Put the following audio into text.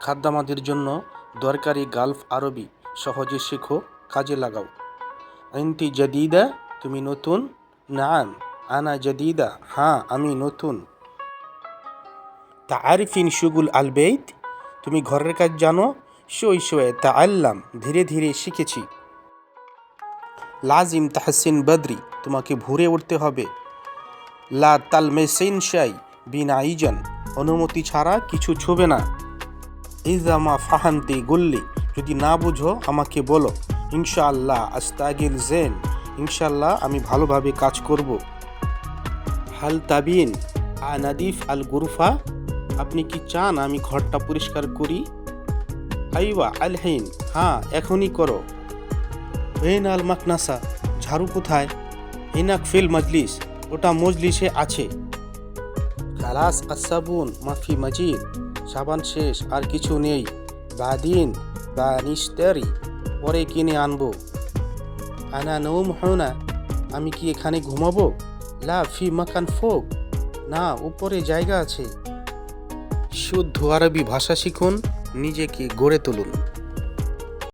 খাদ্যামাদের জন্য দরকারি গালফ আরবি সহজে শেখো, কাজে লাগাও। আইনতি জাদিদা, তুমি নতুন? নাম, আনা জাদিদা হ্যাঁ আমি নতুন। তা আরিফিন সুগুল আলবেইত তুমি ঘরের কাজ জানো? শই শোয়ে তা আল্লাম ধীরে ধীরে শিখেছি। লাজিম তাহসিন বদরি, তোমাকে ভুরে উঠতে হবে। লা তালমেসিন শাই বিনা ইজন অনুমতি ছাড়া কিছু ছুবে না। ইজামা ফাহান্তি গুল্লি, যদি না বুঝো আমাকে বলো। ইনশাআল্লাহ, আস্তাগিল জেন, ইনশাআল্লাহ আমি ভালোভাবে কাজ করব। হাল তাবিন, আ নাদিফ আল গুরফা, আপনি কি চান আমি ঘরটা পরিষ্কার করি? আইওয়া আলহিন হ্যাঁ এখনই করো। হেন আল মাকনাসা, ঝাড়ু কোথায়? হিনাক ফিল মজলিস, ওটা মজলিসে আছে। খালাস আসাবুন মাফি মজিদ। সাবান শেষ, আর কিছু নেই। বা দিন বা নিস্তারি, পরে কিনে আনব। আনা নৌম না আমি কি এখানে ঘুমাবো? লা ফি মাকান ফোক। না, উপরে জায়গা আছে। শুদ্ধ আরবি ভাষা শিখুন, নিজেকে গড়ে তুলুন।